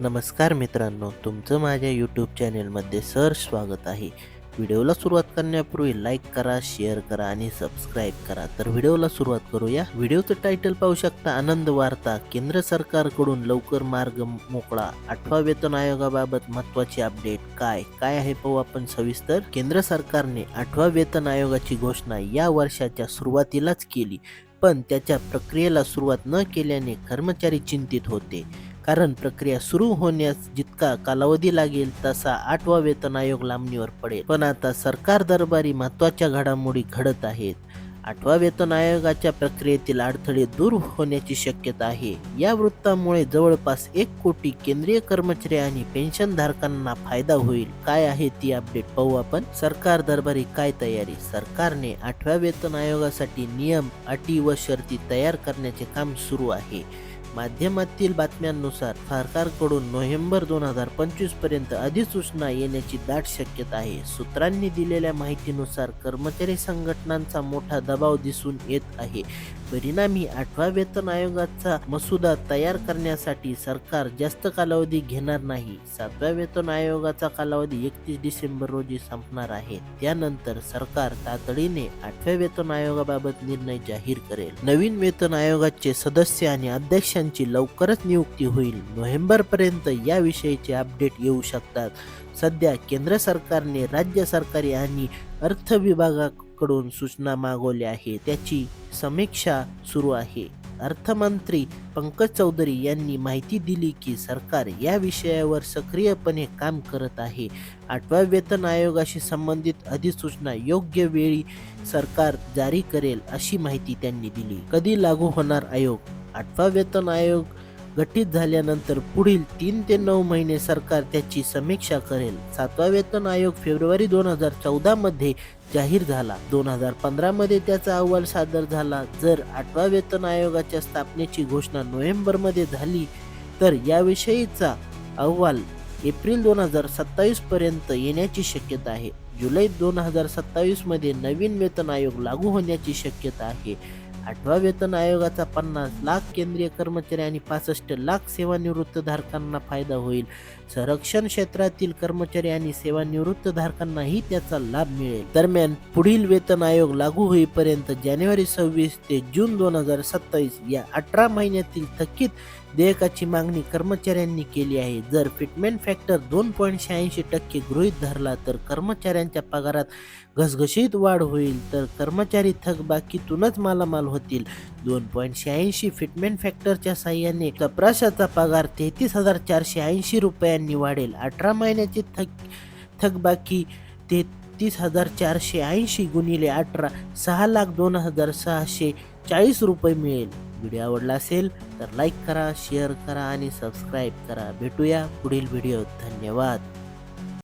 नमस्कार मित्रांनो तुमचं माझ्या यूट्यूब चॅनेलमध्ये सर स्वागत आहे. व्हिडिओला सुरुवात करण्यापूर्वी लाईक करा शेअर करा आणि सबस्क्राईब करा. तर व्हिडिओला सुरुवात करूया. व्हिडिओचं टायटल पाहू शकता आनंद वार्ता केंद्र सरकारकडून लवकर मार्ग मोकळा. आठवा वेतन आयोगाबाबत महत्वाची अपडेट काय? काय आहे पाहू आपण सविस्तर. केंद्र सरकारने आठवा वेतन आयोगाची घोषणा या वर्षाच्या सुरुवातीलाच केली. पण त्याच्या प्रक्रियेला सुरुवात न केल्याने कर्मचारी चिंतित होते. कारण प्रक्रिया सुरू होण्यास जितका कालावधी लागेल तसा आठवा वेतन आयोग लांबणीवर पडेल. पण आता सरकार दरबारी महत्त्वाच्या घडामोडी घडत आहेत. आठवा वेतन आयोगाच्या प्रक्रियेतील अडथळे दूर होण्याची शक्यता आहे. या वृत्तामुळे जवळपास एक कोटी केंद्रीय कर्मचारी आणि पेन्शनधारकांना फायदा होईल. काय आहे ती अपडेट पाहू आपण. सरकार दरबारी काय तयारी? सरकारने आठव्या वेतन आयोगासाठी नियम अटी व शर्ती तयार करण्याचे काम सुरू आहे. माध्यमातील बातम्यांनुसार सरकारकडून नोव्हेंबर दोन हजार पंचवीसपर्यंत अधिसूचना येण्याची दाट शक्यता आहे. सूत्रांनी दिलेल्या माहितीनुसार कर्मचारी संघटनांचा मोठा दबाव दिसून येत आहे. परिणामी आठवा वेतन आयोगाचा मसुदा तयार करण्यासाठी सरकार जास्त कालावधी घेणार नाही. सातव्या वेतन आयोगाचा कालावधी एकतीस डिसेंबर रोजी संपणार आहे. त्यानंतर सरकार तातडीने आठव्या वेतन आयोगाबाबत निर्णय जाहीर करेल. नवीन वेतन आयोगाचे सदस्य आणि अध्यक्षांची लवकरच नियुक्ती होईल. नोव्हेंबरपर्यंत याविषयीचे अपडेट येऊ शकतात. सध्या केंद्र सरकारने राज्य सरकारी आणि अर्थ विभागाकडून सूचना मागवल्या आहे त्याची समीक्षा सुरू आहे. अर्थमंत्री पंकज चौधरी यांनी माहिती दिली की सरकार या विषयावर सक्रियपणे काम करत आहे. आठव्या वेतन आयोगाशी संबंधित अधिसूचना योग्य वेळी सरकार जारी करेल अशी माहिती त्यांनी दिली. कधी लागू होणार आयोग? आठवा वेतन आयोग गठीत झाल्यानंतर पुढील तीन ते नऊ महिने सरकार त्याची समीक्षा करेल. सातवा वेतन आयोग फेब्रुवारी दोन हजार चौदा मध्ये जाहीर झाला. दोन हजार पंधरा मध्ये त्याचा अहवाल सादर झाला. जर आठवा वेतन आयोगाच्या स्थापनेची घोषणा नोव्हेंबरमध्ये झाली तर याविषयीचा अहवाल एप्रिल दोन हजार सत्तावीस पर्यंत येण्याची शक्यता आहे. जुलै दोन हजार सत्तावीसमध्ये नवीन वेतन आयोग लागू होण्याची शक्यता आहे. आठवा वेतन आयोगाचा पन्नास लाख केंद्रीय कर्मचारी आणि पासष्ट लाख सेवानिवृत्त धारकांना फायदा होईल. संरक्षण क्षेत्रातील कर्मचारी आणि सेवानिवृत्त धारकांनाही त्याचा लाभ मिळेल. दरम्यान पुढील वेतन आयोग लागू होईपर्यंत जानेवारी सव्वीस ते जून दोन हजार सत्तावीस या अठरा महिन्यातील थकीत देयकाची मागणी कर्मचाऱ्यांनी केली आहे. जर फिटमेंट फॅक्टर दोन पॉईंट शहाऐंशी टक्के गृहीत धरला तर कर्मचाऱ्यांच्या पगारात घसघशीत वाढ होईल. तर कर्मचारी थकबाकीतूनच मालामाल होतील. दोन पॉईंट शहाऐंशी फिटमेंट फॅक्टरच्या साह्याने चपराशाचा पगार तेहतीस हजार चारशे ऐंशी रुपयांनी वाढेल. अठरा महिन्याची थक थकबाकी तेहतीस हजार चारशे ऐंशी गुणिले अठरा सहा लाख दोन हजार सहाशे चाळीस रुपये मिळेल. व्हिडिओ आवडला असेल तर लाईक करा शेअर करा आणि सबस्क्राईब करा. भेटूया पुढील व्हिडिओत. धन्यवाद.